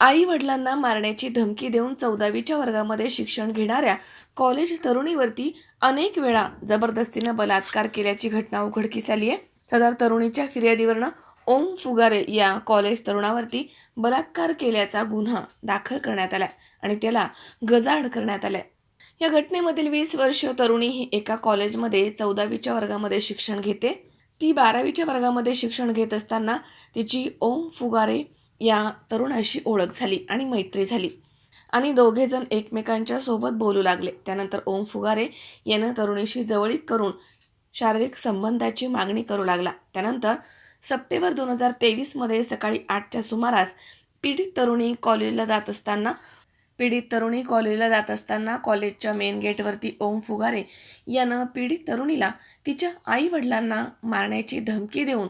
आई वडिलांना मारण्याची धमकी देऊन चौदावीच्या वर्गामध्ये शिक्षण घेणाऱ्या कॉलेज तरुणीवरती अनेक वेळा जबरदस्तीनं बलात्कार केल्याची घटना उघडकीस आली आहे सदर तरुणीच्या फिर्यादीवरनं ओम फुगारे या कॉलेज तरुणावरती बलात्कार केल्याचा गुन्हा दाखल करण्यात आलाय आणि त्याला गजाड करण्यात आलाय. या घटनेमधील वीस वर्षीय तरुणी ही एका कॉलेजमध्ये चौदावीच्या वर्गामध्ये शिक्षण घेते. ती बारावीच्या वर्गामध्ये शिक्षण घेत असताना तिची ओम फुगारे या तरुणाशी ओळख झाली आणि मैत्री झाली. आणि दोघेजण एकमेकांच्या सोबत बोलू लागले. त्यानंतर ओम फुगारे यानं तरुणीशी जवळीक करून शारीरिक संबंधाची मागणी करू लागला. त्यानंतर सप्टेंबर दोन हजार तेवीसमध्ये सकाळी आठच्या सुमारास पीडित तरुणी कॉलेजला जात असताना पीडित तरुणी कॉलेजला जात असताना कॉलेजच्या मेन गेटवरती ओम फुगारे यानं पीडित तरुणीला तिच्या आई वडिलांना मारण्याची धमकी देऊन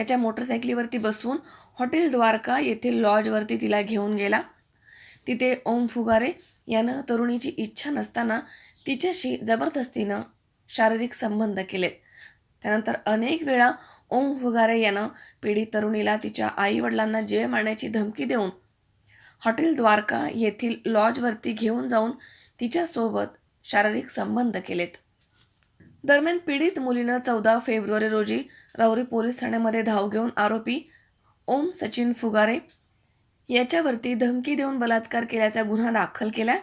त्याच्या मोटरसायकलीवरती बसवून हॉटेल द्वारका येथील लॉजवरती तिला घेऊन गेला. तिथे ओम फुगारे यानं तरुणीची इच्छा नसताना तिच्याशी जबरदस्तीनं शारीरिक संबंध केलेत. त्यानंतर अनेक वेळा ओम फुगारे यानं पीडित तरुणीला तिच्या आईवडिलांना जीवे मारण्याची धमकी देऊन हॉटेल द्वारका येथील लॉजवरती घेऊन जाऊन तिच्यासोबत शारीरिक संबंध केलेत. दरम्यान पीडित मुलीनं चौदा फेब्रुवारी रोजी राहुरी पोलीस ठाण्यामध्ये धाव घेऊन आरोपी ओम सचिन फुगारे याच्यावरती धमकी देऊन बलात्कार केल्याचा गुन्हा दाखल केला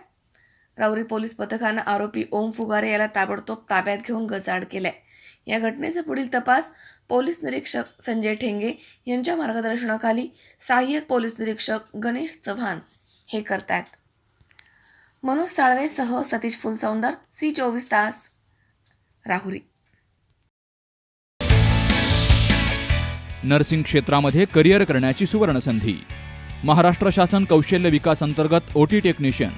राहुरी पोलीस पथकानं आरोपी ओम फुगारे याला ताबडतोब ताब्यात घेऊन गजाड केलाय. या घटनेचा पुढील तपास पोलीस निरीक्षक संजय ठेंगे यांच्या मार्गदर्शनाखाली सहाय्यक पोलीस निरीक्षक गणेश चव्हाण हे करतायत. मनोज साळवेसह सतीश फुलसौंदर सी चोवीस तास. राहुरी. नर्सिंग क्षेत्रामध्ये करिअर करण्याची सुवर्णसंधी. महाराष्ट्र शासन कौशल्य विकास अंतर्गत O T technician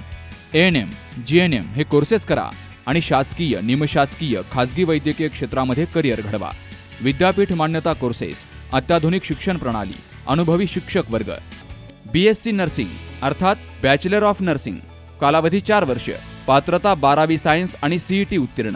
A N M G N M हे कोर्सेस करा आणि शासकीय निमशासकीय खाजगी वैद्यकीय क्षेत्रामध्ये करिअर घडवा. विद्यापीठ मान्यता कोर्सेस अत्याधुनिक शिक्षण प्रणाली अनुभवी शिक्षक वर्ग. बी एस सी नर्सिंग अर्थात बॅचलर ऑफ नर्सिंग कालावधी चार वर्ष पात्रता बारावी सायन्स आणि सीईटी उत्तीर्ण.